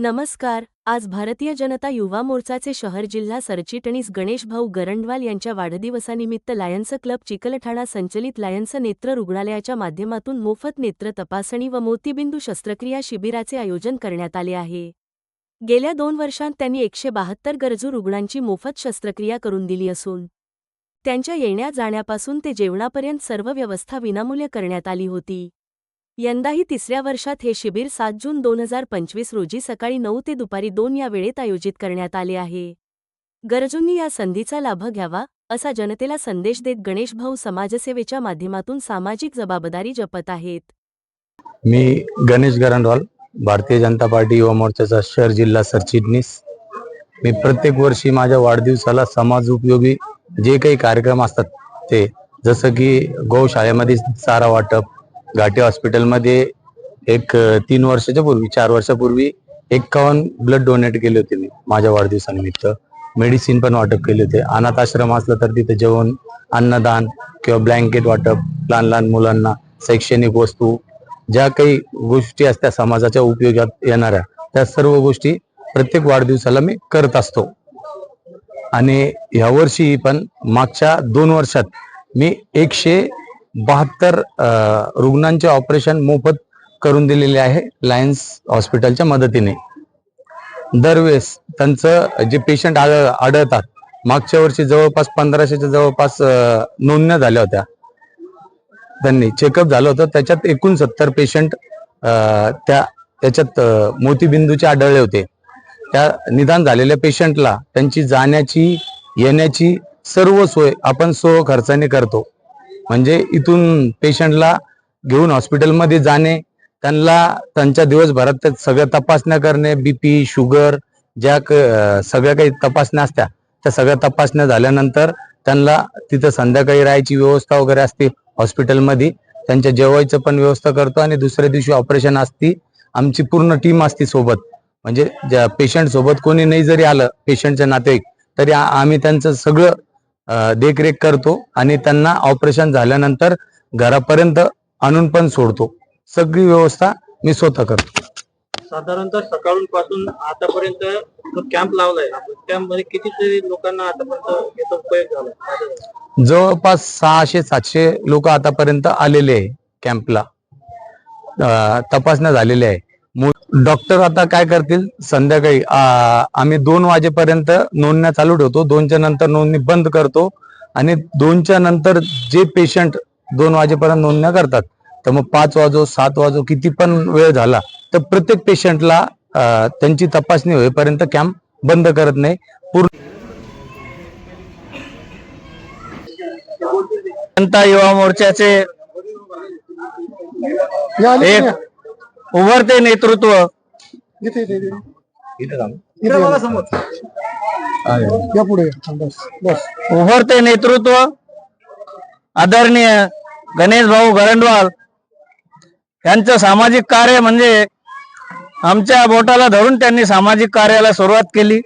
नमस्कार आज भारतीय जनता युवा मोर्चाचे शहर जिल्हा सरचिटणीस गणेशभाऊ गरंडवाल यांच्या वाढदिवसानिमित्त लायन्स क्लब चिकलठाणा संचलित लायन्स नेत्र रुग्णालयाच्या माध्यमातून मोफत नेत्र तपासणी व मोतीबिंदू शस्त्रक्रिया शिबिराचे आयोजन करण्यात आले आहे. गेल्या दोन वर्षांत त्यांनी एकशे बहात्तर गरजू रुग्णांची मोफत शस्त्रक्रिया करून दिली असून त्यांच्या येण्या जाण्यापासून ते जेवणापर्यंत सर्व व्यवस्था विनामूल्य करण्यात आली होती. यंदाही तिसऱ्या वर्षात हे शिबिर सात जून दोन हजार पंचवीस रोजी सकाळी नऊ ते दुपारी दोन या वेळेत आयोजित करण्यात आले आहे. गरजूंनी या संधीचा लाभ घ्यावा असा जनतेला संदेश देत गणेशभाऊ समाजसेवेच्या माध्यमातून सामाजिक जबाबदारी जपत आहेत. मी गणेश गरंडवाल भारतीय जनता पार्टी युवा मोर्चाचा शहर जिल्हा सरचिटणीस. मी प्रत्येक वर्षी माझ्या वाढदिवसाला समाज उपयोगी जे काही कार्यक्रम असतात ते जसं की गौशाळेमध्ये चारा वाटप घाटी हॉस्पिटलमध्ये एक तीन वर्षाच्या पूर्वी चार वर्षापूर्वी एक्कावन्न ब्लड डोनेट केले होते मी माझ्या वाढदिवसानिमित्त. मेडिसिन पण वाटप केले होते. अनाथ आश्रम असलं तर तिथे जेवण अन्नदान किंवा ब्लँकेट वाटप लहान लहान मुलांना शैक्षणिक वस्तू ज्या काही गोष्टी असत्या समाजाच्या उपयोगात येणाऱ्या त्या सर्व गोष्टी प्रत्येक वाढदिवसाला मी करत असतो. आणि ह्या वर्षी पण मागच्या दोन वर्षात मी एकशे बहात्तर रुग्णांचे ऑपरेशन मोफत करून दिलेले आहे लायन्स हॉस्पिटलच्या मदतीने. दरवेळेस त्यांचं जे पेशंट आढळ आढळतात मागच्या वर्षी जवळपास पंधराशेच्या जवळपास नोंदण्या झाल्या होत्या. त्यांनी चेकअप झालं होतं त्याच्यात एकूण सत्तर पेशंट त्या त्याच्यात मोतीबिंदूचे आढळले होते. त्या निदान झालेल्या पेशंटला त्यांची जाण्याची येण्याची सर्व सोय आपण सोह खर्चाने करतो. म्हणजे इथून पेशंटला घेऊन हॉस्पिटलमध्ये जाणे त्यांना त्यांच्या दिवसभरात सगळ्या तपासण्या करणे बीपी शुगर ज्या क- सगळ्या काही तपासण्या असत्या त्या सगळ्या तपासण्या झाल्यानंतर त्यांना तिथं संध्याकाळी राहायची व्यवस्था वगैरे असते हॉस्पिटलमध्ये. त्यांच्या जेवायचं पण व्यवस्था करतो आणि दुसऱ्या दिवशी ऑपरेशन असती. आमची पूर्ण टीम असती सोबत. म्हणजे ज्या पेशंट सोबत कोणी नाही जरी आलं पेशंटच्या नातेवाईक तरी आम्ही त्यांचं सगळं देखरेख करतो आणि त्यांना ऑपरेशन झाल्यानंतर घरापर्यंत आणून पण सोडतो. सगळी व्यवस्था मी स्वतः करतो. साधारणतः सकाळून पासून आतापर्यंत जो कॅम्प लावलाय कॅम्पमध्ये कितीतरी लोकांना आतापर्यंत याचा उपयोग झाला? जवळपास सहाशे सातशे लोक आतापर्यंत आलेले आहे कॅम्पला तपासण्या झालेल्या आहे. डॉक्टर आता काय करतील? संध्याकाळी आम्ही दोन वाजेपर्यंत नोंदण्या चालू ठेवतो. दोनच्या नंतर नोंदणी बंद करतो. आणि दोनच्या नंतर जे पेशंट दोन वाजेपर्यंत नोंदण्या करतात तर मग पाच वाजो सात वाजो किती पण वेळ झाला तर प्रत्येक पेशंटला त्यांची तपासणी होईपर्यंत कॅम्प बंद करत नाही. जनता युवा मोर्चाचे एक उभरते नेतृत्व. या पुढे बस बस. उभरते नेतृत्व. आदरणीय गणेश भाऊ गरंडवाल यांचं सामाजिक कार्य म्हणजे आमच्या बोटाला धरून त्यांनी सामाजिक कार्याला सुरुवात केली.